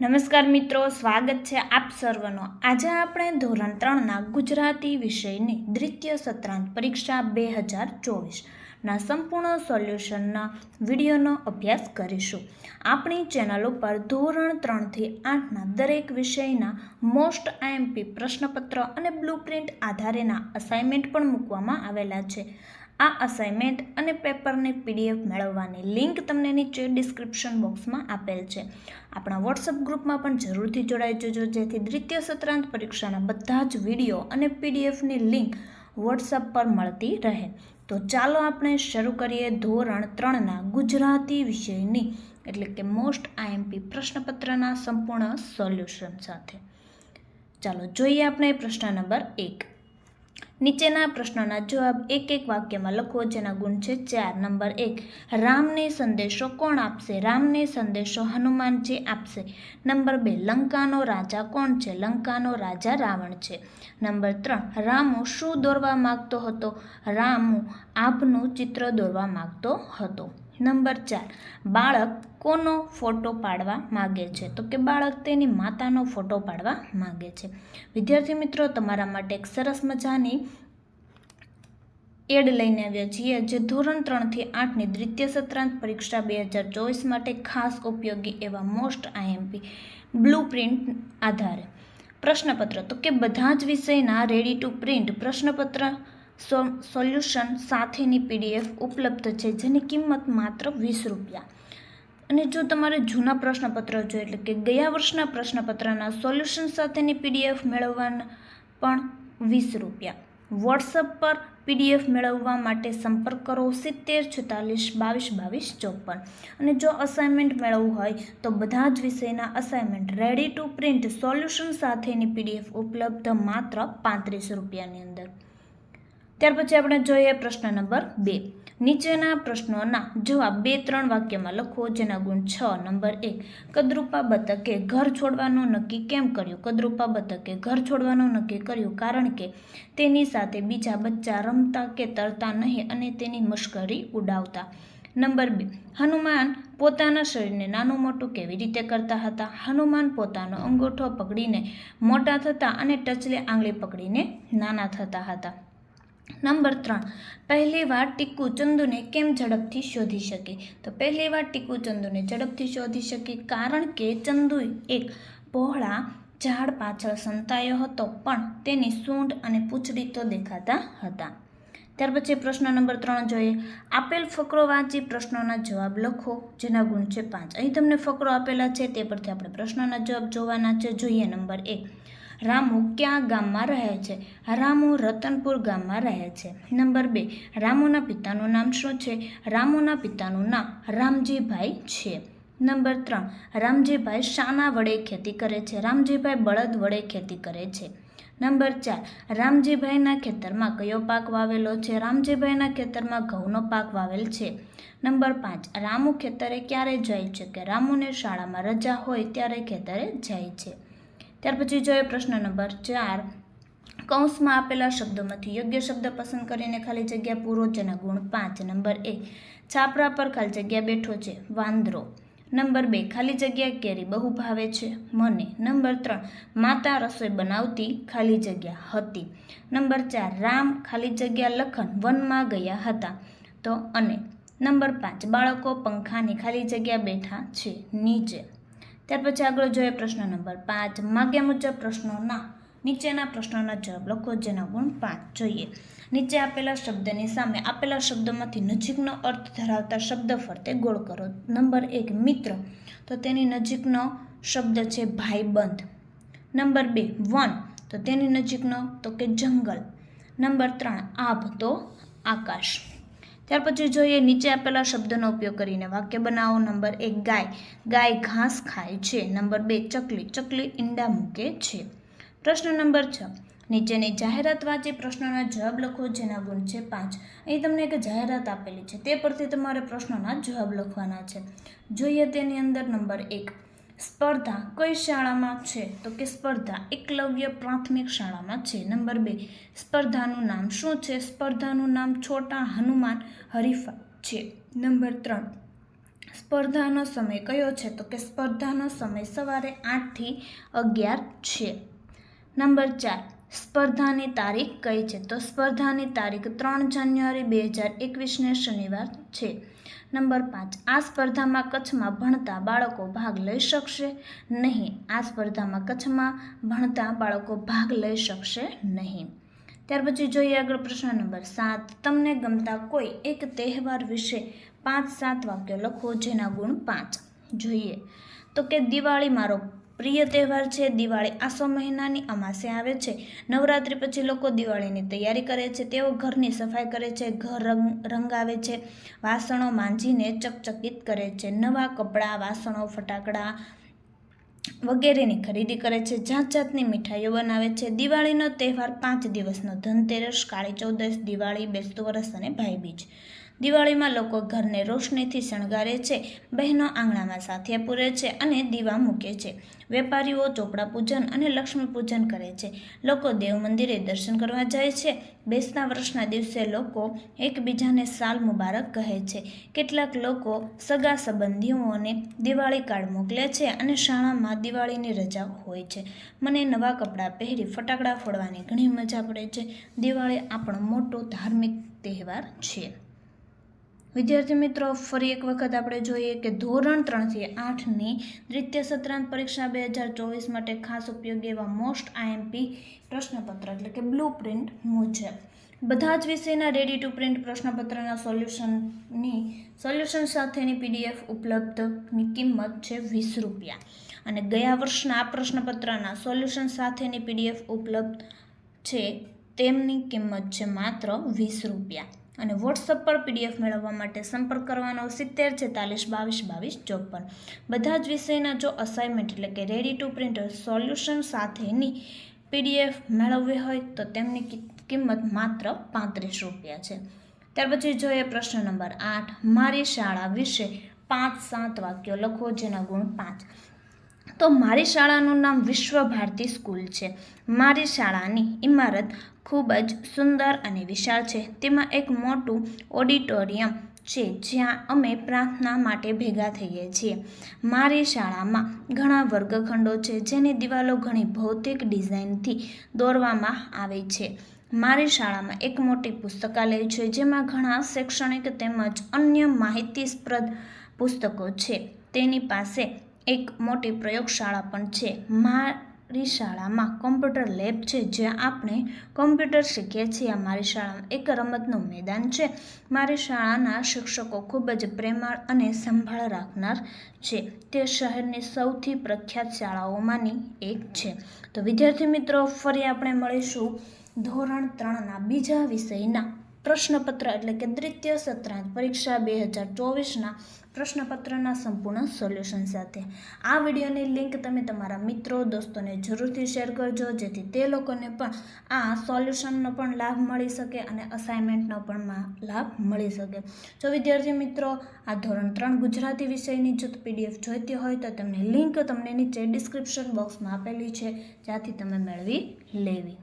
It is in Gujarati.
નમસ્કાર મિત્રો, સ્વાગત છે આપ સર્વનો. આજે આપણે ધોરણ ત્રણના ગુજરાતી વિષયની દ્વિતીય સત્રાંત પરીક્ષા બે હજાર ચોવીસના સંપૂર્ણ સોલ્યુશનના વિડીયોનો અભ્યાસ કરીશું. આપણી ચેનલ ઉપર ધોરણ ત્રણથી આઠના દરેક વિષયના મોસ્ટ આઈએમપી પ્રશ્નપત્ર અને બ્લુપ્રિન્ટ આધારેના અસાઇનમેન્ટ પણ મૂકવામાં આવેલા છે. આ અસાઇનમેન્ટ અને પેપરની પીડીએફ મેળવવાની લિંક તમને નીચે ડિસ્ક્રિપ્શન બોક્સમાં આપેલ છે. આપણા વોટ્સઅપ ગ્રુપમાં પણ જરૂરથી જોડાઈ જજો, જેથી દ્વિતીય સત્રાંત પરીક્ષાના બધા જ વીડિયો અને પીડીએફની લિંક વોટ્સઅપ પર મળતી રહે. તો ચાલો આપણે શરૂ કરીએ ધોરણ ત્રણના ગુજરાતી વિષયની, એટલે કે મોસ્ટ આઈએમપી પ્રશ્નપત્રના સંપૂર્ણ સોલ્યુશન સાથે. ચાલો જોઈએ આપણે પ્રશ્ન નંબર એક. નીચેના પ્રશ્નોના જવાબ એક એક વાક્યમાં લખો, જેના ગુણ છે ચાર. નંબર એક, રામને સંદેશો કોણ આપશે? રામને સંદેશો હનુમાનજી આપશે? નંબર બે, લંકાનો રાજા કોણ છે? લંકાનો રાજા રાવણ છે. નંબર ત્રણ, રામુ શું દોરવા માગતો હતો? રામુ આભનું ચિત્ર દોરવા માગતો હતો. નંબર ચાર, બાળક કોનો ફોટો પાડવા માગે છે? તો કે બાળક તેની માતાનો ફોટો પાડવા માગે છે. વિદ્યાર્થી મિત્રો, તમારા માટે એક સરસ મજાની એડ લઈને આવ્યા છીએ, જે ધોરણ ત્રણથી આઠની દ્વિતીય સત્રાંત પરીક્ષા બે હજાર ચોવીસ માટે ખાસ ઉપયોગી એવા મોસ્ટ આઈએમપી બ્લુ પ્રિન્ટ આધારે. પ્રશ્નપત્ર, તો કે બધા જ વિષયના રેડી ટુ પ્રિન્ટ પ્રશ્નપત્ર સોલ્યુશન સાથેની પીડીએફ ઉપલબ્ધ છે, જેની કિંમત માત્ર વીસ રૂપિયા. અને જો તમારે જૂના પ્રશ્નપત્ર જોઈએ, એટલે કે ગયા વર્ષના પ્રશ્નપત્રના સોલ્યુશન સાથેની પીડીએફ મેળવવાના પણ વીસ રૂપિયા. વોટ્સઅપ પર પીડીએફ મેળવવા માટે સંપર્ક કરો સિત્તેર છેતાલીસ બાવીસ બાવીસ ચોપન. અને જો અસાઇનમેન્ટ મેળવવું હોય, તો બધા જ વિષયના assignment ready to print solution સાથેની પીડીએફ ઉપલબ્ધ માત્ર પાંત્રીસ રૂપિયાની અંદર. ત્યાર પછી આપણે જોઈએ પ્રશ્ન નંબર બે. નીચેના પ્રશ્નોના જવાબ બે ત્રણ વાક્યમાં લખો, જેના ગુણ છ. નંબર એક, કદરૂપા બતકે ઘર છોડવાનું નક્કી કેમ કર્યું? કદરૂપા બતકે ઘર છોડવાનું નક્કી કર્યું કારણ કે તેની સાથે બીજા બચ્ચા રમતા કે તરતા નહીં અને તેની મશ્કરી ઉડાવતા. નંબર બે, હનુમાન પોતાના શરીરને નાનું મોટું કેવી રીતે કરતા હતા? હનુમાન પોતાનો અંગૂઠો પકડીને મોટા થતા અને ટચલે આંગળી પકડીને નાના થતા હતા. નંબર ત્રણ, પહેલી વાર ટીકુ ચંદુને કેમ ઝડપથી શોધી શકે? તો પહેલી વાર ટીકુ ચંદુને ઝડપથી શોધી શકી કારણ કે ચંદુ એક પહોળા ઝાડ પાછળ સંતાયો હતો, પણ તેની સૂંઢ અને પૂંછડી તો દેખાતા હતા. ત્યાર પછી પ્રશ્ન નંબર ત્રણ જોઈએ. આપેલ ફકરો વાંચી પ્રશ્નોના જવાબ લખો, જેના ગુણ છે પાંચ. અહીં તમને ફકરો આપેલા છે, તે પરથી આપણે પ્રશ્નોના જવાબ જોવાના છે. જોઈએ નંબર એક રામુ ક્યાં ગામમાં રહે છે? રામુ રતનપુર ગામમાં રહે છે. નંબર બે, રામુના પિતાનું નામ શું છે? રામુના પિતાનું નામ રામજીભાઈ છે. નંબર ત્રણ, રામજીભાઈ શાના વડે ખેતી કરે છે. રામજીભાઈ બળદ વડે ખેતી કરે છે. નંબર ચાર, રામજીભાઈના ખેતરમાં કયો પાક વાવેલો છે? રામજીભાઈના ખેતરમાં ઘઉંનો પાક વાવેલ છે. નંબર પાંચ, રામુ ખેતરે ક્યારે જાય છે? કે રામુને શાળામાં રજા હોય ત્યારે ખેતરે જાય છે. ત્યાર પછી જોઈએ પ્રશ્ન નંબર ચાર. કૌંસમાં આપેલા શબ્દોમાંથી યોગ્ય શબ્દ પસંદ કરીને ખાલી જગ્યા પૂરો જેના ગુણ પાંચ. નંબર એક છાપરા પર ખાલી જગ્યા બેઠો છે, વાંદરો. નંબર બે, ખાલી જગ્યા કેરી બહુ ભાવે છે, મને. નંબર ત્રણ, માતા રસોઈ બનાવતી ખાલી જગ્યા હતી. નંબર ચાર, રામ ખાલી જગ્યા લખન વનમાં ગયા હતા. તો અને. નંબર પાંચ, બાળકો પંખાની ખાલી જગ્યા બેઠા છે, નીચે. ત્યાર પછી આગળ જોઈએ પ્રશ્ન નંબર પાંચ. માગ્યા મુજબ પ્રશ્નોના, નીચેના પ્રશ્નોના જવાબ લખો, જેના ગુણ પાંચ. જોઈએ. નીચે આપેલા શબ્દની સામે આપેલા શબ્દોમાંથી નજીકનો અર્થ ધરાવતા શબ્દ ફરતે ગોળ કરો. નંબર એક, મિત્ર. તો તેની નજીકનો શબ્દ છે ભાઈબંધ. નંબર બે, વન. તો તેની નજીકનો તો કે જંગલ. નંબર ત્રણ, આભ, તો આકાશ. ત્યાર પછી જોઈએ નીચે આપેલા શબ્દનો ઉપયોગ કરીને વાક્ય બનાવો. નંબર એક, ગાય. ગાય ઘાસ ખાય છે. નંબર બે, ચકલી. ચકલી ઈંડા મૂકે છે. પ્રશ્ન નંબર છ. નીચેની જાહેરાત વાંચી પ્રશ્નોના જવાબ લખો, જેના ગુણ છે પાંચ. અહીં તમને એક જાહેરાત આપેલી છે. તે પરથી તમારે પ્રશ્નોના જવાબ લખવાના છે. જોઈએ તેની અંદર નંબર એક. સ્પર્ધા કઈ શાળામાં છે? તો કે સ્પર્ધા એકલવ્ય પ્રાથમિક શાળામાં છે. નંબર બે, સ્પર્ધાનું નામ શું છે? સ્પર્ધાનું નામ છોટા હનુમાન હરીફા છે. નંબર ત્રણ, સ્પર્ધાનો સમય કયો છે? તો કે સ્પર્ધાનો સમય સવારે આઠથી અગિયાર છે. નંબર ચાર સ્પર્ધાની તારીખ કઈ છે? તો સ્પર્ધાની તારીખ ત્રણ જાન્યુઆરી બે હજાર એકવીસને શનિવાર છે. નંબર પાંચ. આ સ્પર્ધામાં કચ્છમાં ભણતા બાળકો ભાગ લઈ શકશે નહીં. આ સ્પર્ધામાં કચ્છમાં ભણતા બાળકો ભાગ લઈ શકશે નહીં. ત્યાર પછી જોઈએ આગળ પ્રશ્ન નંબર સાત. તમને ગમતા કોઈ એક તહેવાર વિશે પાંચ સાત વાક્યો લખો જેના ગુણ પાંચ. જોઈએ. તો કે દિવાળી મારો પ્રિય તહેવાર છે, દિવાળી. આસો મહિનાની અમાસે આવે છે. નવરાત્રિ પછી લોકો દિવાળીની તૈયારી કરે છે. તેઓ ઘરની સફાઈ કરે છે, ઘર રંગ, રંગાવે છે, વાસણો માંજીને ચકચકિત કરે છે. નવા કપડાં, વાસણો, ફટાકડા વગેરેની ખરીદી કરે છે. જાત જાતની મીઠાઈઓ બનાવે છે. દિવાળીનો તહેવાર પાંચ દિવસનો ધનતેરસ, કાળી ચૌદશ દિવાળી, બેસતું વરસ અને ભાઈબીજ. દિવાળીમાં લોકો ઘરને રોશનીથી શણગારે છે, બહેનો આંગણામાં સાથિયા પૂરે છે અને દીવા મૂકે છે. વેપારીઓ ચોપડા પૂજન અને લક્ષ્મી પૂજન કરે છે. લોકો દેવ મંદિરે દર્શન કરવા જાય છે. બેસતા વર્ષના દિવસે લોકો એકબીજાને સાલ મુબારક કહે છે. કેટલાક લોકો સગા સંબંધીઓને દિવાળી કાર્ડ મોકલે છે અને શાળામાં દિવાળીની રજા હોય છે. મને નવા કપડાં પહેરી ફટાકડા ફોડવાની ઘણી મજા પડે છે. દિવાળી આપણો મોટો ધાર્મિક તહેવાર છે. વિદ્યાર્થી મિત્રો, ફરી એક વખત આપણે જોઈએ કે ધોરણ ત્રણથી આઠની દ્વિતીય સત્રાંત પરીક્ષા બે હજાર ચોવીસ માટે ખાસ ઉપયોગી એવા મોસ્ટ આઈએમપી પ્રશ્નપત્ર એટલે કે બ્લુ પ્રિન્ટ મુજબ બધા જ વિષયના રેડી ટુ પ્રિન્ટ પ્રશ્નપત્રના સોલ્યુશનની સોલ્યુશન સાથેની પીડીએફ ઉપલબ્ધની કિંમત છે વીસ રૂપિયા. અને ગયા વર્ષના આ પ્રશ્નપત્રના સોલ્યુશન સાથેની પીડીએફ ઉપલબ્ધ છે તેમની કિંમત છે માત્ર વીસ રૂપિયા. અને વોટ્સઅપ પર પીડીએફ મેળવવા માટે સંપર્ક કરવાનો સિત્તેર છેતાલીસ બાવીસ બાવીસ ચોપન. બધા જ વિષયના જો અસાઇનમેન્ટ એટલે કે રેડી ટુ પ્રિન્ટ સોલ્યુશન સાથેની પીડીએફ મેળવવી હોય તો તેમની કિંમત માત્ર પાંત્રીસ રૂપિયા છે. ત્યાર પછી જોઈએ પ્રશ્ન નંબર આઠ. મારી શાળા વિશે પાંચ સાત વાક્યો લખો જેના ગુણ પાંચ. તો મારી શાળાનું નામ વિશ્વ ભારતી સ્કૂલ છે. મારી શાળાની ઇમારત ખૂબ જ સુંદર અને વિશાળ છે. તેમાં એક મોટું ઓડિટોરિયમ છે, જ્યાં અમે પ્રાર્થના માટે ભેગા થઈએ છીએ. મારી શાળામાં ઘણા વર્ગખંડો છે, જેની દિવાલો ઘણી ભૌતિક ડિઝાઇનથી દોરવામાં આવે છે. મારી શાળામાં એક મોટી પુસ્તકાલય છે, જેમાં ઘણા શૈક્ષણિક તેમજ અન્ય માહિતીસ્પ્રદ પુસ્તકો છે. તેની પાસે એક મોટી પ્રયોગશાળા પણ છે. મારી શાળામાં કોમ્પ્યુટર લેબ છે, જ્યાં આપણે કોમ્પ્યુટર શીખીએ છીએ. મારી શાળામાં એક રમતનું મેદાન છે. મારી શાળાના શિક્ષકો ખૂબ જ પ્રેમાળ અને સંભાળ રાખનાર છે. તે શહેરની સૌથી પ્રખ્યાત શાળાઓમાંની એક છે. તો વિદ્યાર્થી મિત્રો, ફરી આપણે મળીશું ધોરણ ત્રણના બીજા વિષયના પ્રશ્નપત્ર એટલે કે દ્વિતીય સત્રાંત પરીક્ષા બે હજાર ચોવીસના પ્રશ્નપત્રના સંપૂર્ણ સોલ્યુશન સાથે. આ વિડીયોની લિંક તમે તમારા મિત્રો, દોસ્તોને જરૂરથી શેર કરજો, જેથી તે લોકોને પણ આ સોલ્યુશનનો પણ લાભ મળી શકે અને અસાઇનમેન્ટનો પણ લાભ મળી શકે. જો વિદ્યાર્થી મિત્રો, આ ધોરણ ત્રણ ગુજરાતી વિષયની જો પીડીએફ જોઈતી હોય તો તેમની લિંક તમને નીચે ડિસ્ક્રિપ્શન બોક્સમાં આપેલી છે, જ્યાંથી તમે મેળવી લેવી.